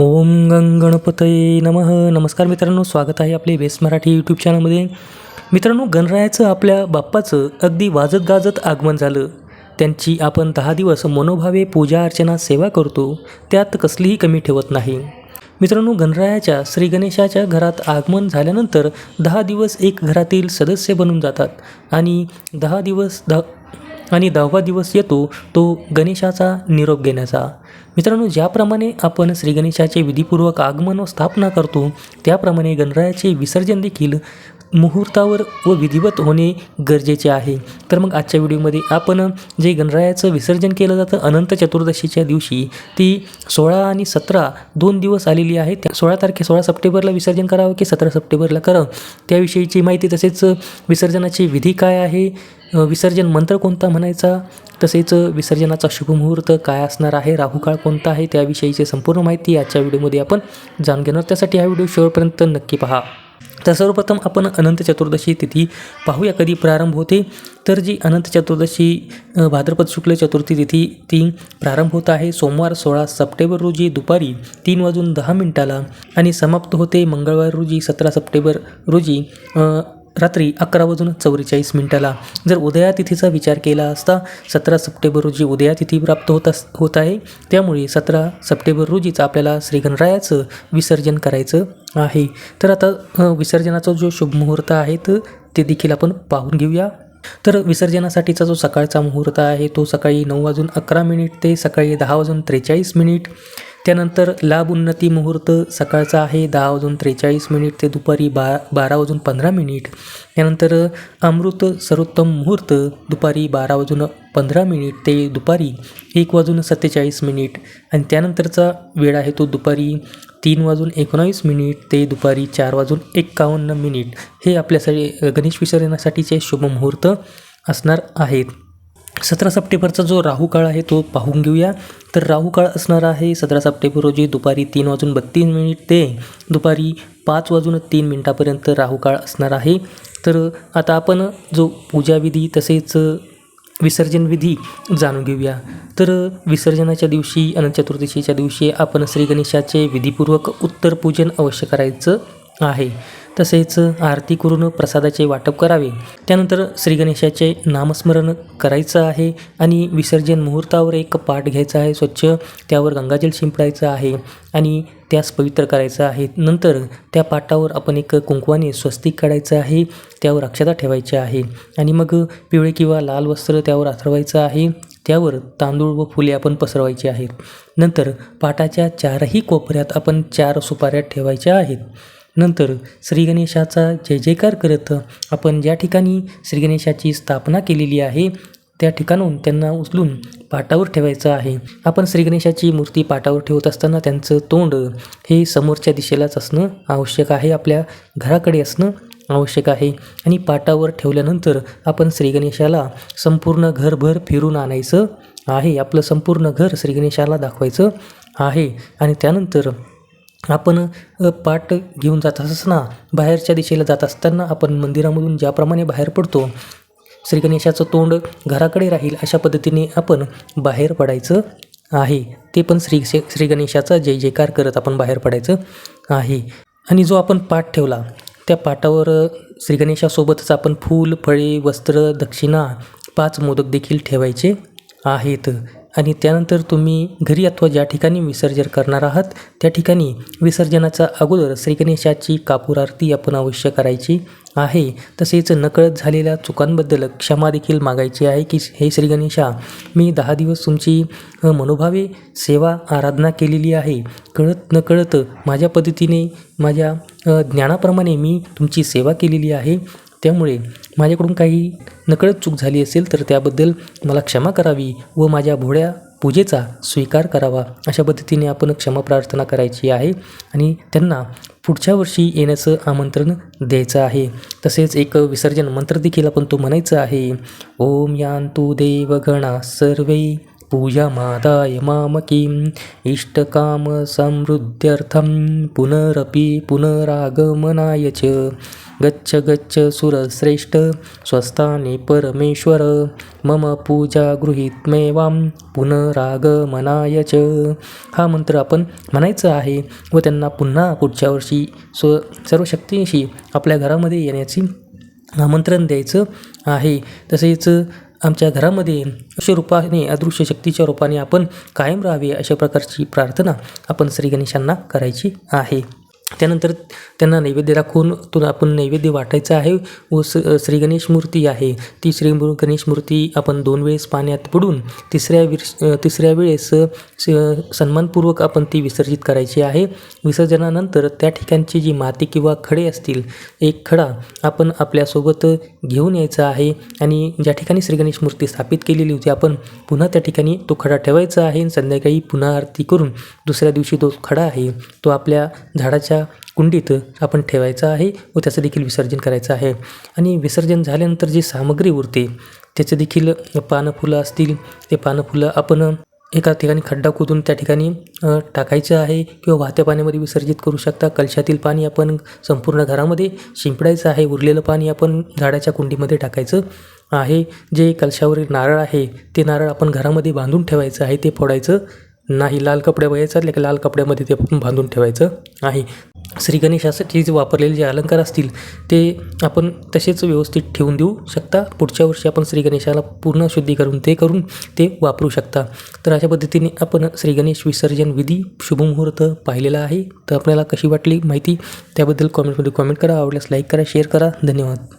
ओम गंग गणपतये नमः. नमस्कार मित्रांनो स्वागत आहे आपले बेस मराठी यूट्यूब चॅनलमध्ये मित्रांनो गणरायाचं आपल्या बाप्पाचं अगदी वाजत गाजत आगमन झालं. त्यांची आपण दहा दिवस मनोभावे पूजा अर्चना सेवा करतो त्यात कसलीही कमी ठेवत नाही. मित्रांनो गणरायाच्या श्री गणेशाच्या घरात आगमन झाल्यानंतर दहा दिवस एक घरातील सदस्य बनून जातात आणि दहा दिवस द आणि दहावा दिवस येतो तो गणेशाचा निरोप घेण्याचा. मित्रांनो ज्याप्रमाणे आपण श्री गणेशाचे विधीपूर्वक आगमन व स्थापना करतो त्याप्रमाणे गणरायाचे विसर्जन देखील मुहूर्तावर व विधिवत होणे गरजेचे आहे. तर मग आजच्या व्हिडिओमध्ये आपण जे गणरायाचं विसर्जन केलं जातं अनंत चतुर्दशीच्या दिवशी ती सोळा आणि सतरा दोन दिवस आलेली आहे. त्या सोळा तारखे सोळा सप्टेंबरला विसर्जन करावं की सतरा सप्टेंबरला करावं त्याविषयीची माहिती तसेच विसर्जनाची विधी काय आहे? विसर्जन मंत्र कोणता म्हणायचा? तसेच विसर्जनाचा शुभमुहूर्त काय असणार आहे? राहुकाळ कोणता आहे? त्याविषयीची संपूर्ण माहिती आजच्या व्हिडिओमध्ये आपण जाणून घेणार. त्यासाठी हा व्हिडिओ शेवटपर्यंत नक्की पहा. तर सर्वप्रथम आपण अनंत चतुर्दशी तिथी पाहूया कधी प्रारंभ होते. तर जी अनंत चतुर्दशी भाद्रपद शुक्ल चतुर्थी तिथी ती प्रारंभ होत आहे सोमवार सोळा सप्टेंबर रोजी दुपारी तीन वाजून दहा मिनिटाला आणि समाप्त होते मंगळवार रोजी सतरा सप्टेंबर रोजी. रात्री अकरा वाजून चौवेचाळीस मिनिटाला. जर उदया तिथीचा विचार केला असता सतरा सप्टेंबर रोजी उदया तिथी प्राप्त होत अस होत आहे. त्यामुळे सतरा सप्टेंबर रोजीच आपल्याला श्री गणरायाचं विसर्जन करायचं आहे. तर आता विसर्जनाचा जो शुभ मुहूर्त आहे तर ते देखील आपण पाहून घेऊया. तर विसर्जनासाठीचा जो सकाळचा मुहूर्त आहे तो सकाळी नऊ वाजून अकरा मिनिट ते सकाळी दहा वाजून त्रेचाळीस मिनिट. त्यानंतर लाभ उन्नती मुहूर्त सकाळचा आहे दहा वाजून त्रेचाळीस मिनिट ते दुपारी बा बारा वाजून पंधरा मिनिट. त्यानंतर अमृत सर्वोत्तम मुहूर्त दुपारी बारा वाजून पंधरा मिनिट ते दुपारी एक वाजून सत्तेचाळीस मिनिट. आणि त्यानंतरचा वेळ आहे तो दुपारी तीन वाजून एकोणावीस मिनिट ते दुपारी चार वाजून एक्कावन्न मिनिट. हे आपल्यासाठी गणेश विसर्जनासाठीचे शुभ मुहूर्त असणार आहेत. सतरा सप्टेंबरचा जो राहू काळ आहे तो पाहून घेऊया. तर राहू काळ असणार आहे सतरा सप्टेंबर रोजी दुपारी तीन वाजून बत्तीस मिनिट ते दुपारी पाच वाजून तीन मिनिटापर्यंत राहू काळ असणार आहे. तर आता आपण जो पूजाविधी तसेच विसर्जन विधी जाणून घेऊया. तर विसर्जनाच्या दिवशी अनंत चतुर्दशीच्या दिवशी आपण श्री गणेशाचे विधीपूर्वक उत्तर पूजन अवश्य करायचं. आहे. तसेच आरती करून प्रसादाचे वाटप करावे. त्यानंतर श्रीगणेशाचे नामस्मरण करायचं आहे आणि विसर्जन मुहूर्तावर एक पाठ घ्यायचा आहे स्वच्छ. त्यावर गंगाजल शिंपडायचं आहे आणि त्यास पवित्र करायचं आहे. नंतर त्या पाटावर आपण एक कुंकवाने स्वस्तिक काढायचं आहे त्यावर अक्षता ठेवायची आहे आणि मग पिवळे किंवा लाल वस्त्र त्यावर आथरवायचं आहे. त्यावर तांदूळ व फुले आपण पसरवायची आहेत. नंतर पाटाच्या चारही कोपऱ्यात आपण चार सुपाऱ्या ठेवायच्या आहेत. नंतर श्री गणेशाचा जय जयकार करत आपण ज्या ठिकाणी श्री गणेशाची स्थापना केलेली आहे त्या ठिकाणून त्यांना उचलून पाटावर ठेवायचं आहे. आपण श्री गणेशाची मूर्ती पाटावर ठेवत असताना त्यांचं तोंड हे समोरच्या दिशेलाच असणं आवश्यक आहे आपल्या घराकडे असणं आवश्यक आहे. आणि पाटावर ठेवल्यानंतर आपण श्री गणेशाला संपूर्ण घरभर फिरून आणायचं आहे. आपलं संपूर्ण घर श्री गणेशाला दाखवायचं आहे. आणि त्यानंतर आपण पाठ पाट घेऊन जात असताना बाहेरच्या दिशेला जात असताना आपण मंदिरामधून ज्याप्रमाणे बाहेर पडतो श्री गणेशाचं तोंड घराकडे राहील अशा पद्धतीने आपण बाहेर पडायचं आहे. ते पण श्री श्री गणेशाचा जय जयकार करत आपण बाहेर पडायचं आहे. आणि जो आपण पाठ ठेवला त्या पाटावर श्री गणेशासोबतच आपण फूल फळे वस्त्र दक्षिणा पाच मोदक देखील ठेवायचे आहेत. आणि त्यानंतर तुम्ही घरी अथवा ज्या ठिकाणी विसर्जन करणार आहात त्या ठिकाणी विसर्जनाचा अगोदर श्रीगणेशाची कापूर आरती आपण अवश्य करायची आहे. तसेच नकळत झालेल्या चुकांबद्दल क्षमा देखील मागायची आहे की हे श्रीगणेशा मी दहा दिवस तुमची मनोभावे सेवा आराधना केलेली आहे. कळत नकळत माझ्या पद्धतीने माझ्या ज्ञानाप्रमाणे मी तुमची सेवा केलेली आहे. त्यामुळे माझ्याकडून काही नकळत चूक झाली असेल तर त्याबद्दल मला क्षमा करावी व माझ्या भोळ्या पूजेचा स्वीकार करावा अशा पद्धतीने आपण क्षमा प्रार्थना करायची आहे आणि त्यांना पुढच्या वर्षी येण्याचं आमंत्रण द्यायचं आहे. तसेच एक विसर्जन मंत्र देखील आपण तो म्हणायचं आहे. ओम यांतु देवगणा सर्वे पूजामादाय मामकीं इष्टकाम समृद्ध्यर्थं पुनरपि पुनरागमनाय च. गच्छ गच्छ सुरश्रेष्ठ स्वस्थाने परमेश्वर। मम पूजा गृहीतमेवाम पुनरागमनाय च। हा मंत्र आपण म्हणायचा आहे व त्यांना पुन्हा पुढच्या वर्षी स्व सर्व शक्तींशी आपल्या घरामध्ये येण्याची आमंत्रण द्यायचं आहे. तसेच आमच्या घरामध्ये अशा रूपाने अदृश्य शक्तीच्या रूपाने आपण कायम राहावे अशा प्रकारची प्रार्थना आपण श्री गणेशांना करायची आहे. त्यानंतर त्यांना नैवेद्य दाखवून तो आपण नैवेद्य वाटायचं आहे. व स श्री गणेश मूर्ती आहे. ती श्री गणेश मूर्ती आपण दोन वेळेस पाण्यात बुडून तिसऱ्या विर तिसऱ्या वेळेस स- सन्मानपूर्वक आपण ती विसर्जित करायची आहे. विसर्जनानंतर त्या ठिकाणची जी माती किंवा खडे असतील एक खडा आपण आपल्यासोबत घेऊन यायचा आहे. आणि ज्या ठिकाणी श्री गणेश मूर्ती स्थापित केलेली होती आपण पुन्हा त्या ठिकाणी तो खडा ठेवायचा आहे. आणि संध्याकाळी पुन्हा आरती करून दुसऱ्या दिवशी तो खडा आहे तो आपल्या झाडाच्या कुंडीत आपण ठेवायचा आहे व त्याचं देखील विसर्जन करायचं आहे. आणि विसर्जन झाल्यानंतर जी सामग्री उरते त्याचं देखील पानं फुलं असतील ते पानं फुलं आपण एका ठिकाणी खड्डा खोदून त्या ठिकाणी टाकायचं आहे किंवा वाहत्या पाण्यामध्ये विसर्जित करू शकता. कलशातील पाणी आपण संपूर्ण घरामध्ये शिंपडायचं आहे. उरलेलं पाणी आपण झाडाच्या कुंडीमध्ये टाकायचं आहे. जे कलशावरील नारळ आहे ते नारळ आपण घरामध्ये बांधून ठेवायचं आहे ते फोडायचं नाही लाल कपडे वयाचं की? लाल कपड्यामध्ये ते आपण बांधून ठेवायचं आहे. श्री गणेशासाठी जे वापरलेले जे अलंकार असतील ते आपण तसेच व्यवस्थित ठेवून देऊ शकता. पुढच्या वर्षी आपण श्री गणेशाला पूर्ण शुद्धी करून ते करून ते वापरू शकता. तर अशा पद्धतीने आपण श्री गणेश विसर्जन विधी शुभमुहूर्त पाहिलेला आहे. तर आपल्याला कशी वाटली माहिती त्याबद्दल कॉमेंटमध्ये कॉमेंट करा. आवडल्यास लाईक करा शेअर करा. धन्यवाद.